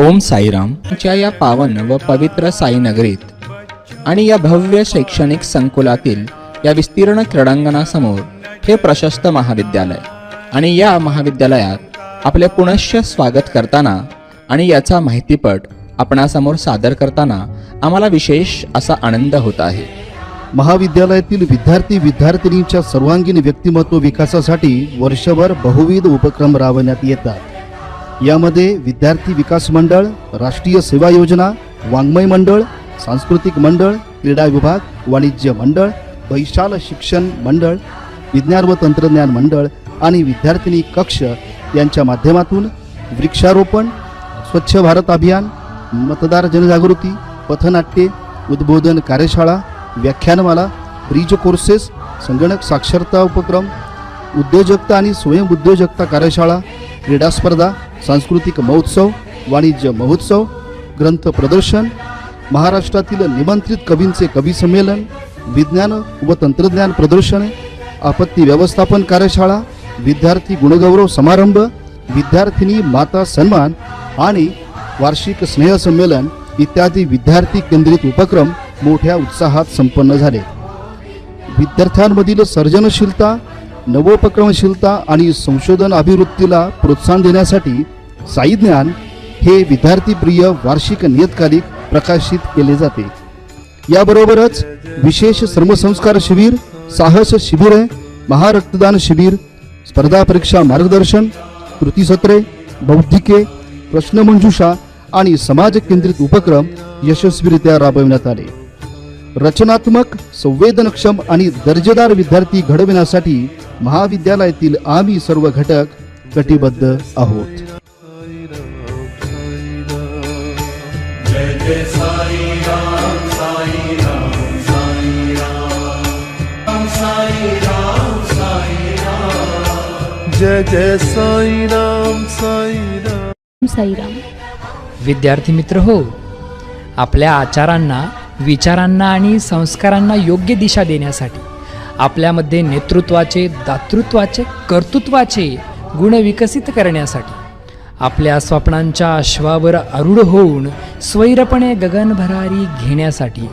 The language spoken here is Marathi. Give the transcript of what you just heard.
ओम साईरामच्या या पावन व पवित्र साईनगरीत आणि या भव्य शैक्षणिक संकुलातील या विस्तीर्ण क्रीडांगणासमोर हे प्रशस्त महाविद्यालय आणि या महाविद्यालयात आपले पुनश्च स्वागत करताना आणि याचा माहितीपट आपणासमोर सादर करताना आम्हाला विशेष असा आनंद होत आहे. महाविद्यालयातील विद्यार्थी विद्यार्थिनींच्या सर्वांगीण व्यक्तिमत्व विकासासाठी वर्षभर बहुविध उपक्रम राबवण्यात येतात. यामध्ये विद्यार्थी विकास मंडळ राष्ट्रीय सेवा योजना वाङ्मय मंडळ सांस्कृतिक मंडळ क्रीडा विभाग वाणिज्य मंडळ वैशाल शिक्षण मंडळ विज्ञान व तंत्रज्ञान मंडळ आणि विद्यार्थिनी कक्ष यांच्या माध्यमातून वृक्षारोपण स्वच्छ भारत अभियान मतदार जनजागृती पथनाट्ये उद्बोधन कार्यशाळा व्याख्यानमाला ब्रिज कोर्सेस संगणक साक्षरता उपक्रम उद्योजकता आणि स्वयंउद्योजकता कार्यशाळा क्रीडा स्पर्धा सांस्कृतिक महोत्सव वाणिज्य महोत्सव ग्रंथ प्रदर्शन महाराष्ट्रातील निमंत्रित कवींचे कवी संमेलन विज्ञान व तंत्रज्ञान प्रदर्शने आपत्ती व्यवस्थापन कार्यशाळा विद्यार्थी गुणगौरव समारंभ विद्यार्थिनी माता सन्मान आणि वार्षिक स्नेहसंमेलन इत्यादी विद्यार्थी केंद्रित उपक्रम मोठ्या उत्साहात संपन्न झाले. विद्यार्थ्यांमधील सर्जनशीलता नवोपक्रमशीलता आणि संशोधन अभिवृत्तीला प्रोत्साहन देण्यासाठी साई ज्ञान हे विद्यार्थीप्रिय वार्षिक नियतकालिक प्रकाशित केले जाते. याबरोबरच विशेष श्रमसंस्कार शिबिर साहस शिबिरे महारक्तदान शिबिर स्पर्धा परीक्षा मार्गदर्शन कृतीसत्रे बौद्धिके प्रश्नमंजुषा आणि समाज केंद्रित उपक्रम यशस्वीरित्या राबविण्यात आले. रचनात्मक संवेदनक्षम आणि दर्जेदार विद्यार्थी घडविण्यासाठी महाविद्यालयातील आम्ही सर्व घटक कटिबद्ध आहोत. जय जय साई साई राम साईराम. विद्यार्थी मित्र हो आपल्या आचारांना विचारांना आणि संस्कारांना योग्य दिशा देण्यासाठी आपल्यामध्ये नेतृत्वाचे दातृत्वाचे कर्तृत्वाचे गुण विकसित करण्यासाठी आपल्या स्वप्नांच्या अश्वावर आरूढ होऊन स्वैरपणे गगनभरारी घेण्यासाठी